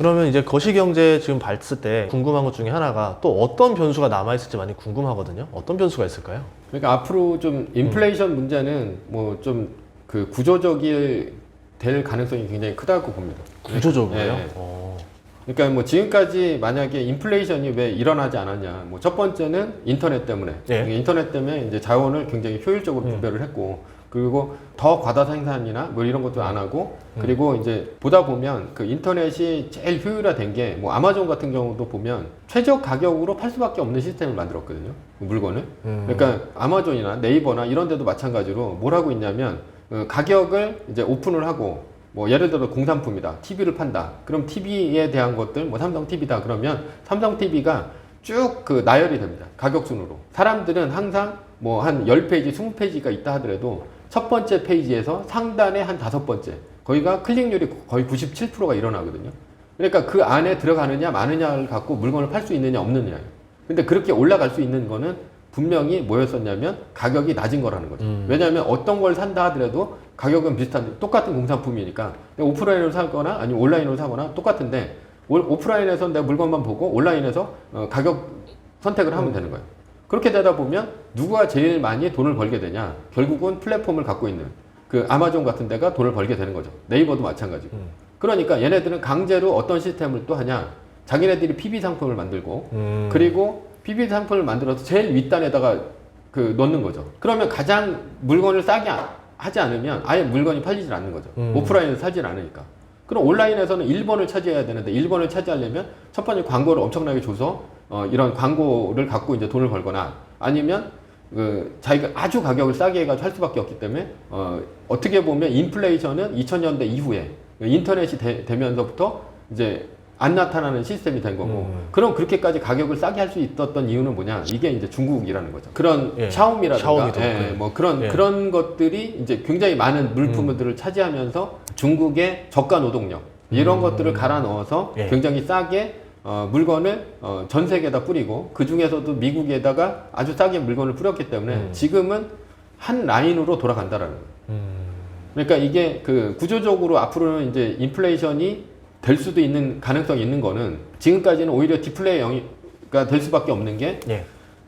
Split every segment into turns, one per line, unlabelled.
그러면 이제 거시경제 지금 봤을 때 궁금한 것 중에 하나가 또 어떤 변수가 남아있을지 많이 궁금하거든요. 어떤 변수가 있을까요?
그러니까 앞으로 좀 인플레이션 문제는 뭐 좀 그 구조적일 될 가능성이 굉장히 크다고 봅니다.
구조적으로요?
예, 예.
어.
그러니까 뭐 지금까지 만약에 인플레이션이 왜 일어나지 않았냐. 뭐 첫 번째는 인터넷 때문에.
예.
그러니까 인터넷 때문에 이제 자원을 굉장히 효율적으로
음.
분배를 했고 그리고 더 과다 생산이나 뭐 이런 것도 안 하고
음.
그리고 이제 보다 보면 그 인터넷이 제일 효율화된 게 뭐 아마존 같은 경우도 보면 최저 가격으로 팔 수밖에 없는 시스템을 만들었거든요. 그 물건을.
음.
그러니까 아마존이나 네이버나 이런 데도 마찬가지로 뭘 하고 있냐면 어, 가격을 이제 오픈을 하고 뭐 예를 들어 공산품이다. TV를 판다. 그럼 TV에 대한 것들 뭐 삼성 TV다. 그러면 삼성 TV가 쭉 그 나열이 됩니다. 가격 순으로. 사람들은 항상 뭐한 10페이지, 20페이지가 있다 하더라도 첫 번째 페이지에서 상단에 한 다섯 번째. 거기가 클릭률이 거의 97%가 일어나거든요. 그러니까 그 안에 들어가느냐 마느냐를 갖고 물건을 팔 수 있느냐 없느냐예요. 근데 그렇게 올라갈 수 있는 거는 분명히 뭐였었냐면 가격이 낮은 거라는 거죠.
음.
왜냐하면 어떤 걸 산다 하더라도 가격은 비슷한데 똑같은 공산품이니까 오프라인으로 사거나 아니면 온라인으로 사거나 똑같은데 올- 오프라인에서 내가 물건만 보고 온라인에서 어, 가격 선택을 하면 되는 거예요. 그렇게 되다 보면 누가 제일 많이 돈을 벌게 되냐? 결국은 플랫폼을 갖고 있는 그 아마존 같은 데가 돈을 벌게 되는 거죠. 네이버도 마찬가지고.
음.
그러니까 얘네들은 강제로 어떤 시스템을 또 하냐? 자기네들이 PB 상품을 만들고
음.
그리고 PB 상품을 만들어서 제일 윗단에다가 그 넣는 거죠. 그러면 가장 물건을 싸게 아- 하지 않으면 아예 물건이 팔리질 않는 거죠.
음.
오프라인에서 사질 않으니까. 그럼 온라인에서는 1번을 차지해야 되는데 1번을 차지하려면 첫 번째 광고를 엄청나게 줘서 어, 이런 광고를 갖고 이제 돈을 벌거나 아니면 그 자기가 아주 가격을 싸게 해가지고 할 수밖에 없기 때문에 어, 어떻게 보면 인플레이션은 2000년대 이후에 인터넷이 되, 되면서부터 이제 안 나타나는 시스템이 된 거고
음.
그럼 그렇게까지 가격을 싸게 할 수 있었던 이유는 뭐냐 이게 이제 중국이라는 거죠 그런
예.
샤오미라든가 예. 뭐 그런
예. 음.
그런 것들이 이제 굉장히 많은 물품들을 차지하면서 중국의 저가 노동력 이런
음.
것들을 갈아 넣어서
예.
굉장히 싸게 어, 물건을 어, 전 세계에다 뿌리고 그 중에서도 미국에다가 아주 싸게 물건을 뿌렸기 때문에
음.
지금은 한 라인으로 돌아간다라는 거예요.
음.
그러니까 이게 그 구조적으로 앞으로는 이제 인플레이션이 될 수도 있는 가능성이 있는 거는 지금까지는 오히려 디플레이가 될 수밖에 없는 게
예.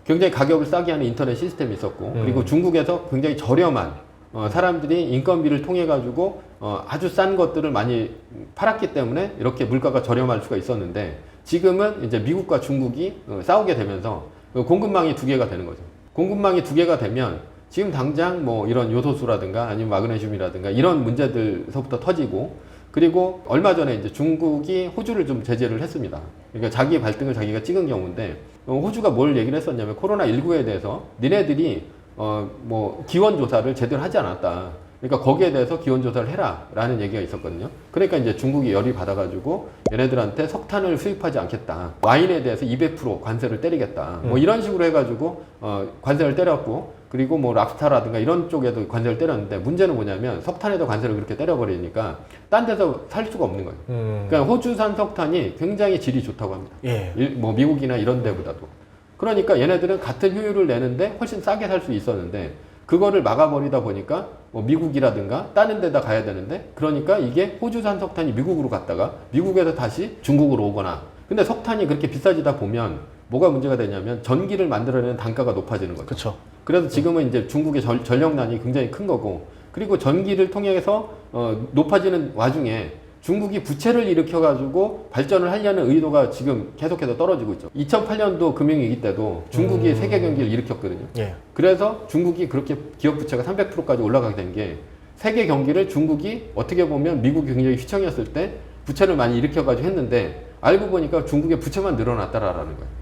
굉장히 가격을 싸게 하는 인터넷 시스템이 있었고
음.
그리고 중국에서 굉장히 저렴한 어, 사람들이 인건비를 통해 가지고 어, 아주 싼 것들을 많이 팔았기 때문에 이렇게 물가가 저렴할 수가 있었는데 지금은 이제 미국과 중국이 어, 싸우게 되면서 그 공급망이 두 개가 되는 거죠. 공급망이 두 개가 되면 지금 당장 뭐 이런 요소수라든가 아니면 마그네슘이라든가 이런 문제들서부터 터지고 그리고 얼마 전에 이제 중국이 호주를 좀 제재를 했습니다. 그러니까 자기 발등을 자기가 찍은 경우인데 어, 호주가 뭘 얘기를 했었냐면 코로나 19에 대해서 니네들이 어 뭐 기원 조사를 제대로 하지 않았다. 그러니까 거기에 대해서 기원 조사를 해라라는 얘기가 있었거든요. 그러니까 이제 중국이 열이 받아가지고 얘네들한테 석탄을 수입하지 않겠다. 와인에 대해서 200% 관세를 때리겠다. 뭐 이런 식으로 해가지고 어 관세를 때렸고 그리고 뭐 랍스타라든가 이런 쪽에도 관세를 때렸는데 문제는 뭐냐면 석탄에도 관세를 그렇게 때려버리니까 딴 데서 살 수가 없는 거예요.
음.
그러니까 호주산 석탄이 굉장히 질이 좋다고 합니다.
예.
일- 뭐 미국이나 이런 데보다도. 그러니까 얘네들은 같은 효율을 내는데 훨씬 싸게 살 수 있었는데 그거를 막아버리다 보니까 뭐 미국이라든가 다른 데다 가야 되는데 그러니까 이게 호주산 석탄이 미국으로 갔다가 미국에서 다시 중국으로 오거나 근데 석탄이 그렇게 비싸지다 보면 뭐가 문제가 되냐면 전기를 만들어내는 단가가 높아지는 거죠.
그렇죠.
그래서 지금은 이제 중국의 전, 전력난이 굉장히 큰 거고 그리고 전기를 통해서 어, 높아지는 와중에 중국이 부채를 일으켜가지고 발전을 하려는 의도가 지금 계속해서 떨어지고 있죠. 2008년도 금융위기 때도 중국이
음.
세계 경기를 일으켰거든요.
예.
그래서 중국이 그렇게 기업 부채가 300%까지 올라가게 된 게 세계 경기를 중국이 어떻게 보면 미국이 굉장히 휘청이었을 때 부채를 많이 일으켜가지고 했는데 알고 보니까 중국의 부채만 늘어났다라는 거예요.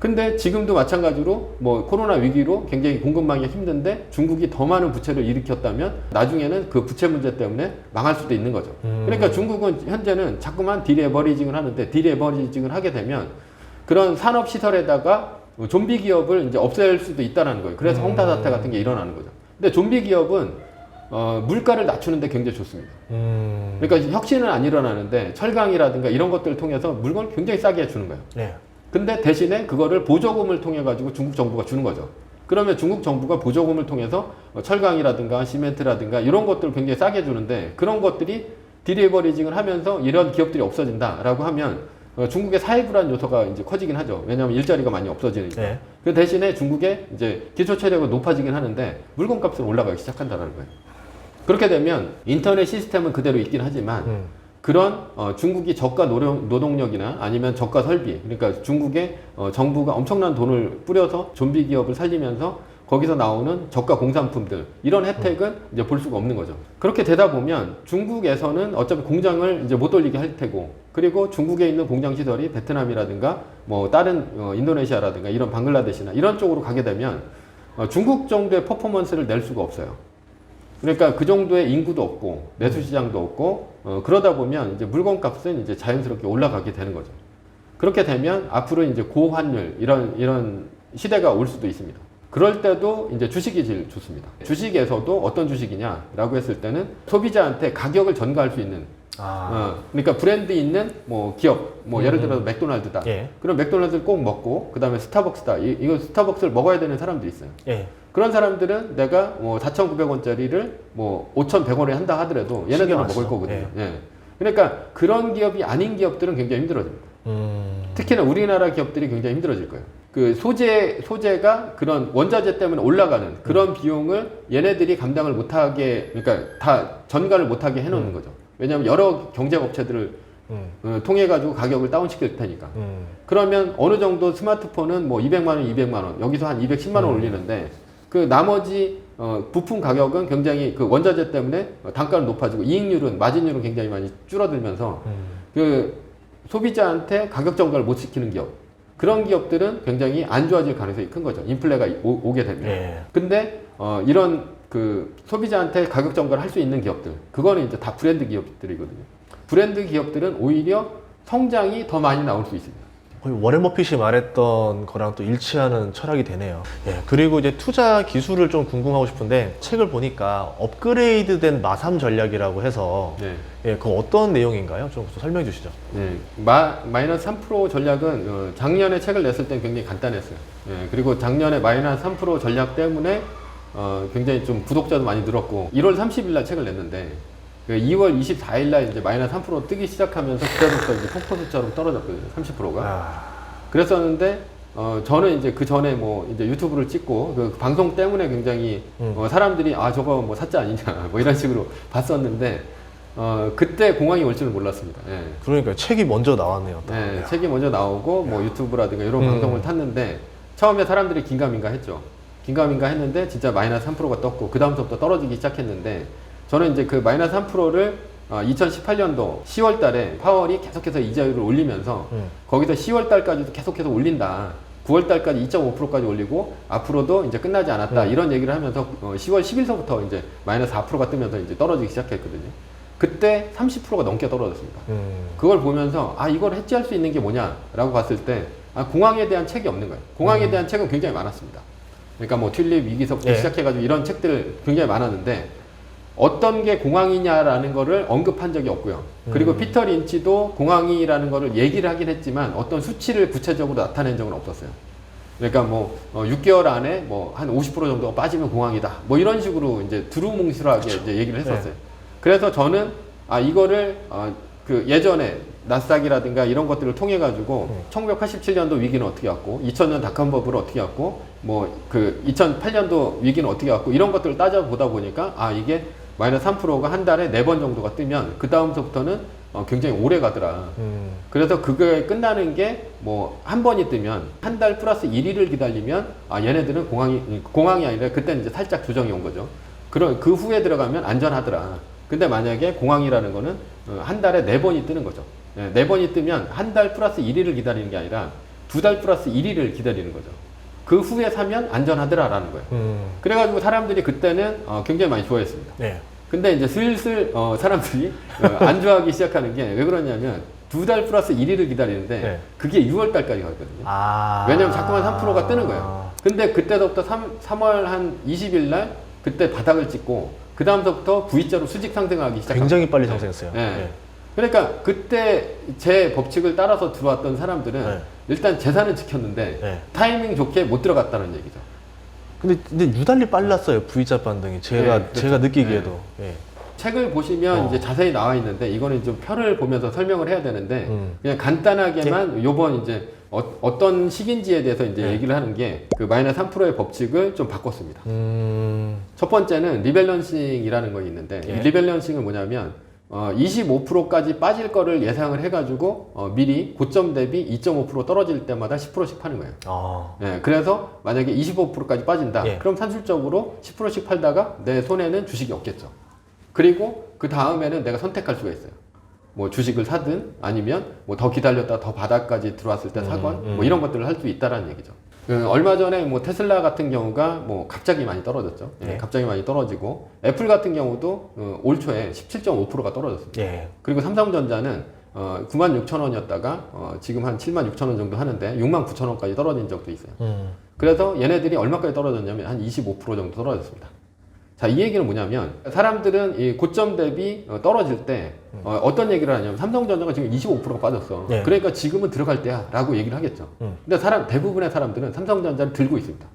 근데 지금도 마찬가지로 뭐 코로나 위기로 굉장히 공급망이 힘든데 중국이 더 많은 부채를 일으켰다면 나중에는 그 부채 문제 때문에 망할 수도 있는 거죠.
음.
그러니까 중국은 현재는 자꾸만 디레버리징을 하는데 디레버리징을 하게 되면 그런 산업 시설에다가 좀비 기업을 이제 없앨 수도 있다는 거예요. 그래서
음.
홍타 사태 같은 게 일어나는 거죠. 근데 좀비 기업은 어, 물가를 낮추는데 굉장히 좋습니다.
음.
그러니까 혁신은 안 일어나는데 철강이라든가 이런 것들을 통해서 물건을 굉장히 싸게 해주는 거예요.
예.
근데 대신에 그거를 보조금을 통해 가지고 중국 정부가 주는 거죠. 그러면 중국 정부가 보조금을 통해서 어, 철강이라든가 시멘트라든가 이런 것들을 굉장히 싸게 주는데 그런 것들이 디리버리징을 하면서 이런 기업들이 없어진다라고 하면 어, 중국의 사회 불안 요소가 이제 커지긴 하죠. 왜냐하면 일자리가 많이 없어지니까.
네.
그 대신에 중국의 이제 기초 체력이 높아지긴 하는데 물건값은 올라가기 시작한다는 거예요. 그렇게 되면 인터넷 시스템은 그대로 있긴 하지만
음.
그런 어, 중국이 저가 노령, 노동력이나 아니면 저가 설비, 그러니까 중국의 어, 정부가 엄청난 돈을 뿌려서 좀비 기업을 살리면서 거기서 나오는 저가 공산품들 이런 혜택은 이제 볼 수가 없는 거죠. 그렇게 되다 보면 중국에서는 어차피 공장을 이제 못 돌리게 할 테고 그리고 중국에 있는 공장 시설이 베트남이라든가 뭐 다른 어, 인도네시아라든가 이런 방글라데시나 이런 쪽으로 가게 되면 어, 중국 정도의 퍼포먼스를 낼 수가 없어요. 그러니까 그 정도의 인구도 없고 내수 시장도 없고 어, 그러다 보면 이제 물건 값은 이제 자연스럽게 올라가게 되는 거죠. 그렇게 되면 앞으로 이제 고환율 이런 이런 시대가 올 수도 있습니다. 그럴 때도 이제 주식이 제일 좋습니다. 주식에서도 어떤 주식이냐라고 했을 때는 소비자한테 가격을 전가할 수 있는
아.
어, 그러니까 브랜드 있는 뭐 기업 뭐 예를
음.
들어서 맥도날드다.
예.
그럼 맥도날드를 꼭 먹고 그다음에 스타벅스다. 이, 이거 스타벅스를 먹어야 되는 사람도 있어요.
예.
그런 사람들은 내가 뭐 4,900원짜리를 뭐 5,100원에 한다 하더라도 얘네들은 먹을. 거거든요. 예. 그러니까 그런 기업이 아닌 기업들은 굉장히 힘들어집니다.
음.
특히나 우리나라 기업들이 굉장히 힘들어질 거예요. 그 소재 소재가 그런 원자재 때문에 올라가는 그런 비용을 얘네들이 감당을 못하게 그러니까 다 전가를 못하게 해놓는 거죠. 왜냐하면 여러 경쟁 업체들을
음.
어, 통해 가지고 가격을 다운시킬 테니까.
음.
그러면 어느 정도 스마트폰은 뭐 200만 원, 200만 원, 여기서 한 210만 원
음.
올리는데 그 나머지 어, 부품 가격은 굉장히 그 원자재 때문에 단가는 높아지고 이익률은 마진율은 굉장히 많이 줄어들면서
음.
그 소비자한테 가격 정가를 못 시키는 기업 그런 기업들은 굉장히 안 좋아질 가능성이 큰 거죠. 인플레가 오, 오게 되면.
예.
근데 어, 이런 그 소비자한테 가격 정가를 할 수 있는 기업들 그거는 이제 다 브랜드 기업들이거든요. 브랜드 기업들은 오히려 성장이 더 많이 나올 수 있습니다.
거의 워렌 버핏이 말했던 거랑 또 일치하는 철학이 되네요. 예, 그리고 이제 투자 기술을 좀 궁금하고 싶은데 책을 보니까 업그레이드된 마삼 전략이라고 해서
네.
예, 그 어떤 내용인가요? 좀 설명해 주시죠.
네, 마, 마이너스 3% 전략은 어, 작년에 책을 냈을 때 굉장히 간단했어요. 예, 그리고 작년에 마이너스 3% 전략 때문에 어, 굉장히 좀 구독자도 많이 늘었고 1월 30일 날 책을 냈는데 그 2월 24일 날 이제 마이너스 3% 뜨기 시작하면서 그때부터 이제 폭포수처럼 떨어졌거든요. 30%가.
아,
그랬었는데 어, 저는 이제 그 전에 뭐 이제 유튜브를 찍고 그 방송 때문에 굉장히
음.
어, 사람들이 아 저거 뭐 사자 아니냐 뭐 이런 식으로 봤었는데 어, 그때 공황이 올 줄은 몰랐습니다. 예.
그러니까 책이 먼저 나왔네요. 또.
네,
야.
책이 먼저 나오고 뭐 유튜브라든가 이런
음.
방송을 탔는데 처음에 사람들이 긴가민가 했죠. 긴가민가 했는데 진짜 마이너스 3%가 떴고 그 다음부터 떨어지기 시작했는데 저는 이제 그 마이너스 3%를 어, 2018년도 10월 달에 파월이 계속해서 이자율을 올리면서
음.
거기서 10월 달까지도 계속해서 올린다. 9월 달까지 2.5%까지 올리고 앞으로도 이제 끝나지 않았다.
음.
이런 얘기를 하면서 어, 10월 10일서부터 이제 마이너스 4%가 뜨면서 이제 떨어지기 시작했거든요. 그때 30%가 넘게 떨어졌습니다.
음.
그걸 보면서 아 이걸 해지할 수 있는 게 뭐냐라고 봤을 때 아, 공항에 대한 책이 없는 거예요. 공항에
음.
대한 책은 굉장히 많았습니다. 그러니까 뭐 튤립 위기서부터
예.
시작해가지고 이런 책들 굉장히 많았는데 어떤 게 공항이냐라는 거를 언급한 적이 없고요. 그리고
음.
피터 린치도 공항이라는 거를 얘기를 하긴 했지만 어떤 수치를 구체적으로 나타낸 적은 없었어요. 그러니까 뭐 어, 6개월 안에 뭐 한 50% 정도가 빠지면 공항이다. 뭐 이런 식으로 이제 두루뭉실하게 이제 얘기를 했었어요. 그래서 저는 아 이거를 어, 그 예전에 나스닥이라든가 이런 것들을 통해 가지고
음.
1987년도 위기는 어떻게 왔고 2000년 닷컴 버블을 어떻게 왔고 뭐 그 2008년도 위기는 어떻게 왔고 이런 것들을 따져 보다 보니까 아 이게 마이너스 3%가 한 달에 네 번 정도가 뜨면 그 다음서부터는 어, 굉장히 오래 가더라.
음.
그래서 그게 끝나는 게 뭐 한 번이 뜨면 한 달 플러스 1일을 기다리면 아 얘네들은 공항이 공항이 아니라 그때는 이제 살짝 조정이 온 거죠. 그런 그 후에 들어가면 안전하더라. 근데 만약에 공항이라는 거는 어, 한 달에 네 번이 뜨는 거죠. 예, 네 번이 뜨면 한 달 플러스 1일을 기다리는 게 아니라 두 달 플러스 1일을 기다리는 거죠. 그 후에 사면 안전하더라라는 거예요.
음.
그래가지고 사람들이 그때는 어, 굉장히 많이 좋아했습니다.
네.
근데 이제 슬슬 어, 사람들이 어, 안 좋아하기 시작하는 게 왜 그러냐면 두 달 플러스 1일을 기다리는데
네.
그게 6월 달까지 가거든요.
아.
왜냐면 자꾸만 3%가 뜨는 거예요. 근데 그때부터 3, 3월 한 20일 날 그때 바닥을 찍고 그 다음서부터 V자로 수직 상승하기 시작합니다.
굉장히 빨리 상승했어요.
네.
네.
그러니까 그때 제 법칙을 따라서 들어왔던 사람들은
네.
일단 재산은 지켰는데
네.
타이밍 좋게 못 들어갔다는 얘기죠.
근데, 근데 유달리 빨랐어요. V자 반등이. 제가
네, 그렇죠.
제가 느끼기에도. 예.
책을 보시면
어.
이제 자세히 나와 있는데 이거는 좀 표를 보면서 설명을 해야 되는데
음.
그냥 간단하게만 요번 이제 어, 떤 식인지에 대해서 이제
네.
얘기를 하는 게 그 마이너스 3%의 법칙을 좀 바꿨습니다.
음.
첫 번째는 리밸런싱이라는 거 있는데
예.
이 리밸런싱은 뭐냐면 어, 25%까지 빠질 거를 예상을 해가지고 어, 미리 고점 대비 2.5% 떨어질 때마다 10%씩 파는 거예요.
아.
예, 그래서 만약에 25%까지 빠진다.
예.
그럼 산술적으로 10%씩 팔다가 내 손에는 주식이 없겠죠. 그리고 그 다음에는 내가 선택할 수가 있어요. 뭐 주식을 사든 아니면 뭐 더 기다렸다 더 바닥까지 들어왔을 때 사건
음, 음.
뭐 이런 것들을 할 수 있다라는 얘기죠. 그 얼마 전에 뭐 테슬라 같은 경우가 뭐 갑자기 많이 떨어졌죠. 예,
네.
갑자기 많이 떨어지고 애플 같은 경우도 어, 올 초에 17.5%가 떨어졌습니다.
예.
그리고 삼성전자는 어, 9만 6천 원이었다가 어, 지금 한 7만 6천 원 정도 하는데 6만 9천 원까지 떨어진 적도 있어요.
음.
그래서 얘네들이 얼마까지 떨어졌냐면 한 25% 정도 떨어졌습니다. 자, 이 얘기는 뭐냐면 사람들은 이 고점 대비 어, 떨어질 때 어, 떤 얘기를 하냐면 삼성전자가 지금 25%가 빠졌어.
네.
그러니까 지금은 들어갈 때야라고 얘기를 하겠죠.
음.
근데 사람 대부분의 사람들은 삼성전자를 들고 있습니다.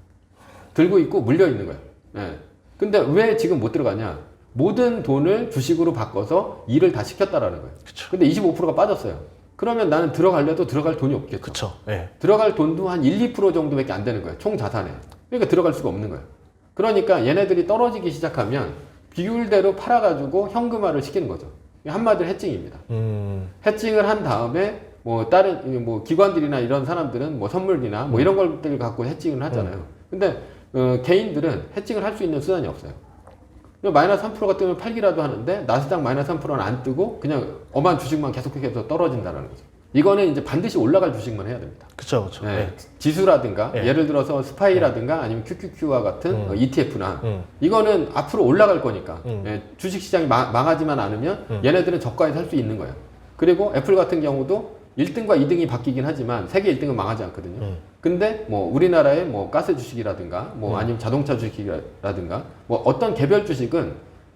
들고 있고 물려 있는 거예요. 예. 근데 왜 지금 못 들어가냐? 모든 돈을 주식으로 바꿔서 일을 다 시켰다라는 거예요.
그쵸.
근데 25%가 빠졌어요. 그러면 나는 들어가려도 들어갈 돈이 없겠죠.
그쵸. 예.
들어갈 돈도 한 1, 2% 정도밖에 안 되는 거예요. 총 자산에. 그러니까 들어갈 수가 없는 거예요. 그러니까 얘네들이 떨어지기 시작하면 비율대로 팔아가지고 현금화를 시키는 거죠. 한마디로 해칭입니다.
음.
해칭을 한 다음에 뭐 다른 뭐 기관들이나 이런 사람들은 뭐 선물이나 뭐 이런 것들을 갖고 해칭을 하잖아요. 근데 어, 개인들은 해칭을 할 수 있는 수단이 없어요. 마이너스 3%가 뜨면 팔기라도 하는데 나스닥 마이너스 3%는 안 뜨고 그냥 엄한 주식만 계속해서 떨어진다는 거죠. 이거는 이제 반드시 올라갈 주식만 해야 됩니다.
그쵸, 그쵸.
네,
예.
지수라든가
네.
예를 들어서 스파이라든가 아니면 QQQ와 같은
음.
어, ETF나
음.
이거는 앞으로 올라갈 거니까
음.
예, 주식 시장이 망, 망하지만 않으면
음.
얘네들은 저가에 살 수 있는 거예요. 그리고 애플 같은 경우도 1등과 2등이 바뀌긴 하지만 세계 1등은 망하지 않거든요.
음.
근데 뭐 우리나라의 뭐 가스 주식이라든가 뭐
음.
아니면 자동차 주식이라든가 뭐 어떤 개별 주식은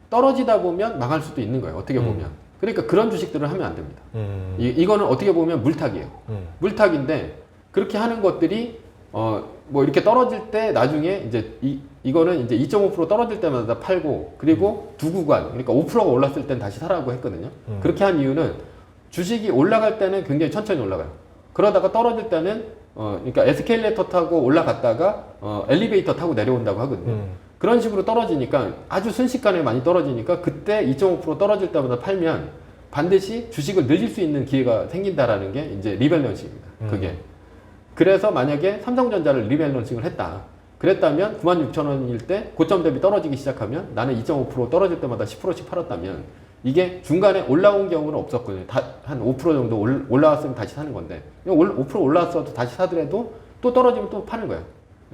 떨어지다 보면 망할 수도 있는 거예요. 어떻게
음.
보면. 그러니까 그런 주식들을 하면 안 됩니다.
음.
이, 이거는 어떻게 보면 물타기예요.
음.
물타기인데 그렇게 하는 것들이 어 뭐 이렇게 떨어질 때 나중에 이제 이 이거는 이제 2.5% 떨어질 때마다 팔고 그리고 두 구간 그러니까 5%가 올랐을 땐 다시 사라고 했거든요.
음.
그렇게 한 이유는 주식이 올라갈 때는 굉장히 천천히 올라가요. 그러다가 떨어질 때는 어 그러니까 에스케일레이터 타고 올라갔다가 어 엘리베이터 타고 내려온다고 하거든요.
음.
그런 식으로 떨어지니까 아주 순식간에 많이 떨어지니까 그때 2.5% 떨어질 때마다 팔면 반드시 주식을 늘릴 수 있는 기회가 생긴다라는 게 이제 리밸런싱입니다. 그게. 그래서 만약에 삼성전자를 리밸런싱을 했다. 그랬다면 96,000원일 때 고점 대비 떨어지기 시작하면 나는 2.5% 떨어질 때마다 10%씩 팔았다면 이게 중간에 올라온 경우는 없었거든요. 다, 한5% 정도 올, 올라왔으면 다시 사는 건데 5% 올라왔어도 다시 사더라도 또 떨어지면 또 파는 거예요.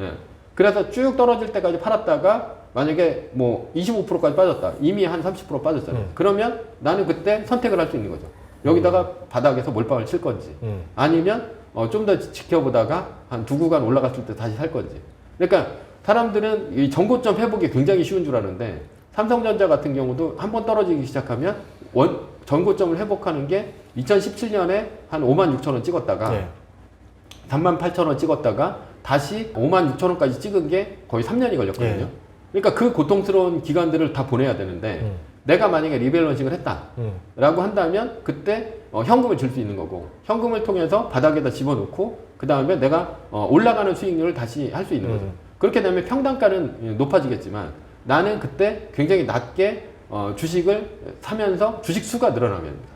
예. 그래서 쭉 떨어질 때까지 팔았다가 만약에 뭐 25%까지 빠졌다. 이미 한 30% 빠졌잖아요.
음.
그러면 나는 그때 선택을 할 수 있는 거죠. 여기다가 바닥에서 몰빵을 칠 건지
음.
아니면 어, 좀 더 지켜보다가 한 두 구간 올라갔을 때 다시 살 건지. 그러니까 사람들은 이 전고점 회복이 굉장히 쉬운 줄 아는데 삼성전자 같은 경우도 한 번 떨어지기 시작하면 원 전고점을 회복하는 게 2017년에 한 5만 6천 원 찍었다가
네.
3만 8천 원 찍었다가 다시 5만 6천 원까지 찍은 게 거의 3년이 걸렸거든요.
네.
그러니까 그 고통스러운 기간들을 다 보내야 되는데
음.
내가 만약에 리밸런싱을 했다.
음.
라고 한다면 그때 어, 현금을 줄 수 있는 거고 현금을 통해서 바닥에다 집어넣고 그 다음에 내가 어, 올라가는 수익률을 다시 할 수 있는 거죠.
음.
그렇게 되면 평단가는 높아지겠지만 나는 그때 굉장히 낮게 어, 주식을 사면서 주식 수가 됩니다.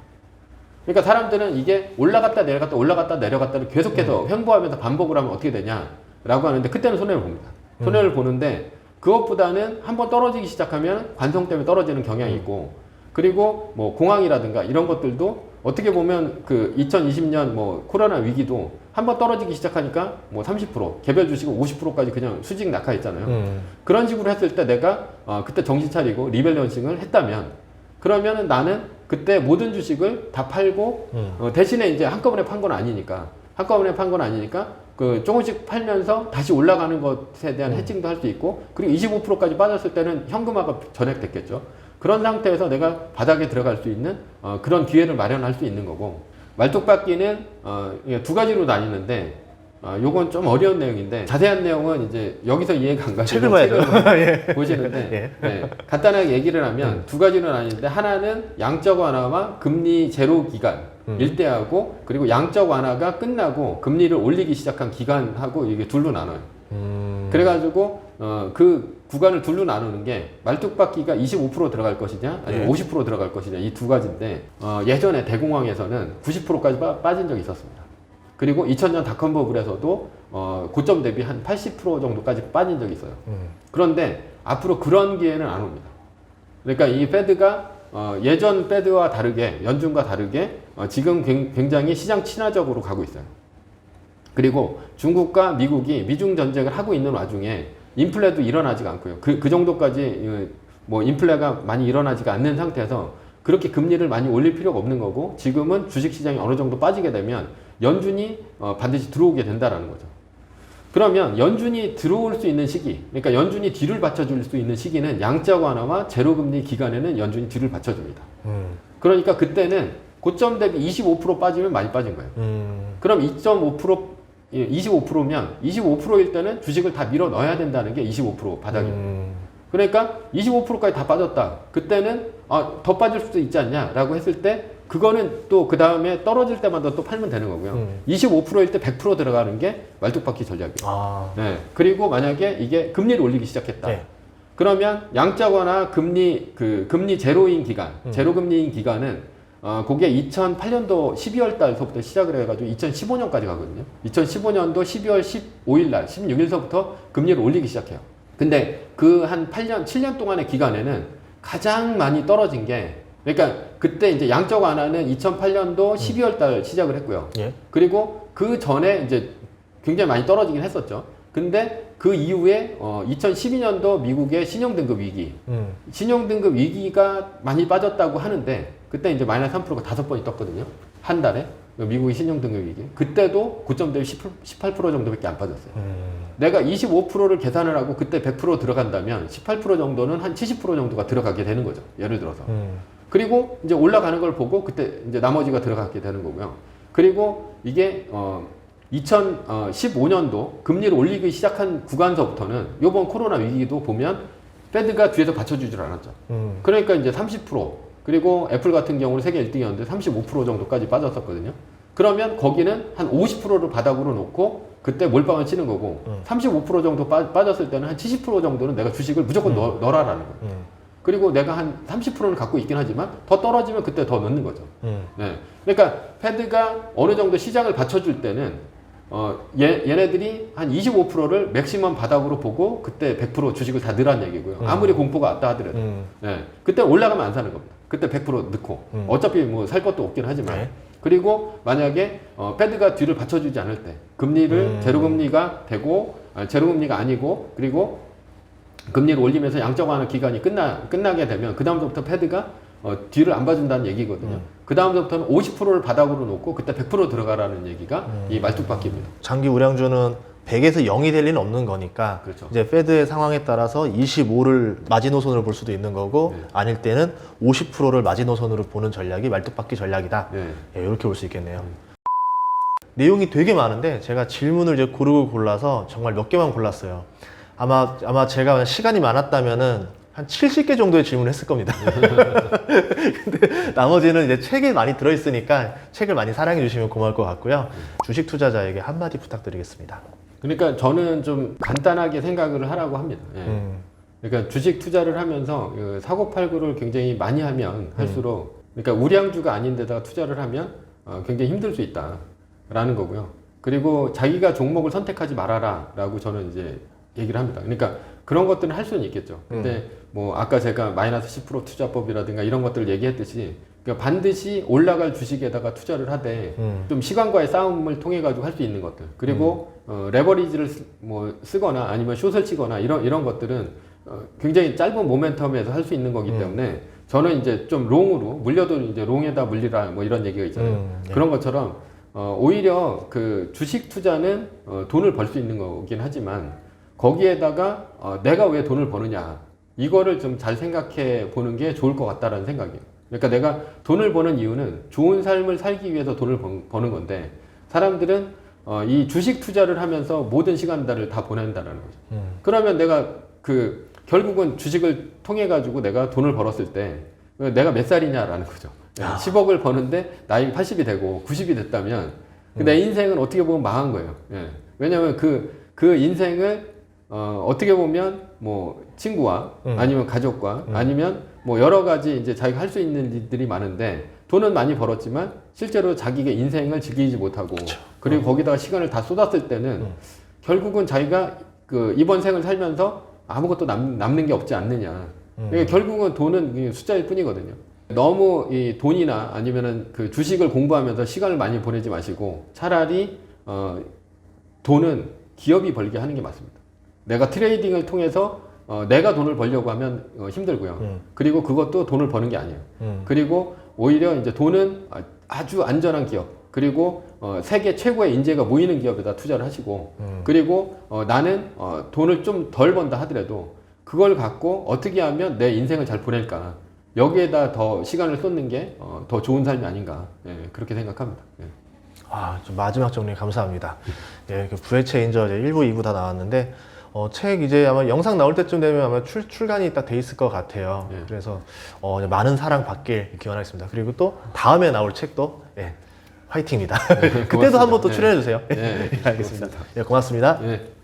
그러니까 사람들은 이게 올라갔다 내려갔다 올라갔다 내려갔다를 계속해서 횡보하면서 반복을 하면 어떻게 되냐라고 하는데 그때는 손해를 봅니다. 손해를 보는데 그것보다는 한번 떨어지기 시작하면 관성 때문에 떨어지는 경향이 있고 그리고 뭐 공항이라든가 이런 것들도 어떻게 보면 그 2020년 뭐 코로나 위기도 한번 떨어지기 시작하니까 뭐 30% 개별 주식은 50%까지 그냥 수직 낙하했잖아요.
음.
그런 식으로 했을 때 내가 어, 그때 정신 차리고 리밸런싱을 했다면 그러면은 나는 그때 모든 주식을 다 팔고
음.
어, 대신에 이제 한꺼번에 판 건 아니니까 한꺼번에 판 건 아니니까 그 조금씩 팔면서 다시 올라가는 것에 대한 해칭도 할 수 있고 그리고 25%까지 빠졌을 때는 현금화가 전액됐겠죠. 그런 상태에서 내가 바닥에 들어갈 수 있는 어, 그런 기회를 마련할 수 있는 거고 말뚝박기는 어, 두 가지로 나뉘는데 아, 요건 좀 어려운 내용인데 자세한 내용은 이제 여기서 이해가 안 가시고
책을 봐야죠. 예.
보시는데 네, 간단하게 얘기를 하면 두 가지는 아닌데 하나는 양적 완화와 금리 제로 기간
음.
일대하고 그리고 양적 완화가 끝나고 금리를 올리기 시작한 기간하고 이게 둘로 나눠요.
음.
그래가지고 어, 그 구간을 둘로 나누는 게 말뚝박기가 25% 들어갈 것이냐 아니면
예.
50% 들어갈 것이냐 이 두 가지인데 어, 예전에 대공황에서는 90%까지 빠, 진 적이 있었습니다. 그리고 2000년 닷컴 버블에서도 어, 고점 대비 한 80% 정도까지 빠진 적이 있어요.
음.
그런데 앞으로 그런 기회는 안 옵니다. 그러니까 이 패드가 어, 예전 패드와 다르게 연준과 다르게 어, 지금 굉- 굉장히 시장 친화적으로 가고 있어요. 그리고 중국과 미국이 미중 전쟁을 하고 있는 와중에 인플레도 일어나지가 않고요. 그, 그 정도까지 어, 뭐 인플레가 많이 일어나지가 않는 상태에서 그렇게 금리를 많이 올릴 필요가 없는 거고 지금은 주식 시장이 어느 정도 빠지게 되면 연준이 어, 반드시 들어오게 된다라는 거죠. 그러면 연준이 들어올 수 있는 시기, 그러니까 연준이 뒤를 받쳐줄 수 있는 시기는 양적 완화와 제로금리 기간에는 연준이 뒤를 받쳐줍니다.
음.
그러니까 그때는 고점 대비 25% 빠지면 많이 빠진 거예요.
음.
그럼 2.5% 예, 25%면 25%일 때는 주식을 다 밀어 넣어야 된다는 게 25% 바닥이에요.
음.
그러니까 25%까지 다 빠졌다. 그때는 아, 더 빠질 수도 있지 않냐라고 했을 때 그거는 또 그 다음에 떨어질 때마다 또 팔면 되는 거고요.
음.
25%일 때 100% 들어가는 게 말뚝박기 전략이에요.
아.
네. 그리고 만약에 이게 금리를 올리기 시작했다.
네.
그러면 양자거나 금리 그 금리 제로인 기간,
음.
제로 금리인 기간은 어 그게 2008년도 12월 달서부터 시작을 해가지고 2015년까지 가거든요. 2015년도 12월 15일 날, 16일서부터 금리를 올리기 시작해요. 근데 그 한 8년, 7년 동안의 기간에는 가장 많이 떨어진 게 그러니까 그때 이제 양적 완화는 2008년도 12월 달 시작을 했고요.
예.
그리고 그 전에 이제 굉장히 많이 떨어지긴 했었죠. 근데 그 이후에 어 2012년도 미국의 신용등급 위기,
음.
신용등급 위기가 많이 빠졌다고 하는데 그때 이제 마이너스 3%가 다섯 번이 떴거든요. 한 달에 미국의 신용등급 위기. 그때도 9점 대비 18% 정도밖에 안 빠졌어요.
음.
내가 25%를 계산을 하고 그때 100% 들어간다면 18% 정도는 한 70% 정도가 들어가게 되는 거죠. 예를 들어서.
음.
그리고 이제 올라가는 걸 보고 그때 이제 나머지가 들어가게 되는 거고요. 그리고 이게 어 2015년도 금리를 올리기 시작한 구간서부터는 요번 코로나 위기도 보면 페드가 뒤에서 받쳐주질 않았죠.
음.
그러니까 이제 30% 그리고 애플 같은 경우는 세계 1등이었는데 35% 정도까지 빠졌었거든요. 그러면 거기는 한 50%를 바닥으로 놓고 그때 몰빵을 치는 거고
음.
35% 정도 빠, 빠졌을 때는 한 70% 정도는 내가 주식을 무조건 넣, 넣어라라는 거예요.
음.
그리고 내가 한 30%는 갖고 있긴 하지만 더 떨어지면 그때 더 넣는 거죠.
음.
네. 그러니까 패드가 어느 정도 시장을 받쳐줄 때는 어, 얘, 얘네들이 한 25%를 맥시멈 바닥으로 보고 그때 100% 주식을 다 넣으란 얘기고요.
음.
아무리 공포가 왔다 하더라도.
음.
네. 그때 올라가면 안 사는 겁니다. 그때 100% 넣고.
음.
어차피 뭐 살 것도 없긴 하지만.
네.
그리고 만약에 어, 패드가 뒤를 받쳐주지 않을 때 금리를
음.
제로금리가 되고 아, 제로금리가 아니고 그리고 금리를 올리면서 양적 완화 기간이 끝나 끝나게 되면 그 다음부터 패드가 어, 뒤를 안 봐준다는 얘기거든요.
음.
그 다음부터는 50%를 바닥으로 놓고 그때 100% 들어가라는 얘기가
음.
이 말뚝박기입니다.
장기 우량주는 100에서 0이 될 리는 없는 거니까
그렇죠.
이제 페드의 상황에 따라서 25를 마지노선으로 볼 수도 있는 거고
네.
아닐 때는 50%를 마지노선으로 보는 전략이 말뚝박기 전략이다.
네.
예, 이렇게 볼 수 있겠네요. 내용이 되게 많은데 제가 질문을 이제 고르고 골라서 정말 몇 개만 골랐어요. 아마 아마 제가 시간이 많았다면은 한 70개 정도의 질문을 했을 겁니다. 근데 나머지는 이제 책에 많이 들어 있으니까 책을 많이 사랑해 주시면 고마울 것 같고요. 주식 투자자에게 한마디 부탁드리겠습니다.
그러니까 저는 좀 간단하게 생각을 하라고 합니다. 예.
음,
그러니까 주식 투자를 하면서 그 사고팔고를 굉장히 많이 하면
음.
할수록 그러니까 우량주가 아닌데다가 투자를 하면 어, 굉장히 힘들 수 있다라는 거고요. 그리고 자기가 종목을 선택하지 말아라 라고 저는 이제 얘기를 합니다. 그러니까 그런 것들은 할 수는 있겠죠. 근데
음.
뭐 아까 제가 마이너스 10% 투자법이라든가 이런 것들을 얘기했듯이 그러니까 반드시 올라갈 주식에다가 투자를 하되
음,
좀 시간과의 싸움을 통해 가지고 할 수 있는 것들 그리고 어, 레버리지를 쓰, 뭐 쓰거나 아니면 숏을 치거나 이런 이런 것들은 어, 굉장히 짧은 모멘텀에서 할 수 있는 거기
음.
때문에 저는 이제 좀 롱으로 물려도 이제 롱에다 물리라 뭐 이런 얘기가 있잖아요
음, 네.
그런 것처럼 어, 오히려 그 주식 투자는 어, 돈을 벌 수 있는 거긴 하지만 거기에다가 어, 내가 왜 돈을 버느냐 이거를 좀 잘 생각해 보는 게 좋을 것 같다라는 생각이에요. 그러니까 내가 돈을 버는 이유는 좋은 삶을 살기 위해서 돈을 번- 버는 건데 사람들은 어, 이 주식 투자를 하면서 모든 시간들을 다 보낸다라는 거죠.
음.
그러면 내가 그 결국은 주식을 통해 가지고 내가 돈을 벌었을 때 내가 몇 살이냐라는 거죠.
야.
10억을 버는데 나이 80이 되고 90이 됐다면 그
음.
내 인생은 어떻게 보면 망한 거예요. 예. 왜냐하면 그, 그 인생을 어, 어떻게 보면 뭐 친구와
음.
아니면 가족과
음.
아니면 뭐 여러 가지 이제 자기가 할 수 있는 일들이 많은데 돈은 많이 벌었지만 실제로 자기의 인생을 즐기지 못하고 그리고 거기다가 시간을 다 쏟았을 때는
음.
결국은 자기가 그 이번 생을 살면서 아무것도 남, 남는 게 없지 않느냐.
음.
그러니까 결국은 돈은 숫자일 뿐이거든요. 너무 이 돈이나 아니면은 그 주식을 공부하면서 시간을 많이 보내지 마시고 차라리 어 돈은 기업이 벌게 하는 게 맞습니다. 내가 트레이딩을 통해서 어 내가 돈을 벌려고 하면 어 힘들고요.
음.
그리고 그것도 돈을 버는 게 아니에요.
음.
그리고 오히려 이제 돈은 아- 아주 안전한 기업 그리고 어 세계 최고의 인재가 모이는 기업에다 투자를 하시고
음.
그리고 어, 나는 어, 돈을 좀 덜 번다 하더라도 그걸 갖고 어떻게 하면 내 인생을 잘 보낼까 여기에다 더 시간을 쏟는 게더 좋은 삶이 아닌가 예, 그렇게 생각합니다. 예.
아, 좀 마지막 정리 감사합니다. 예, 그 부의 체인저 이제 1부, 2부 다 나왔는데, 어, 책 이제 아마 영상 나올 때쯤 되면 아마 출, 출간이 딱 돼 있을 것 같아요.
예.
그래서, 어, 많은 사랑 받길 기원하겠습니다. 그리고 또 다음에 나올 책도, 예, 화이팅입니다. 그때도
고맙습니다.
한번 또
예.
출연해 주세요.
예,
예, 알겠습니다. 예, 고맙습니다.
예.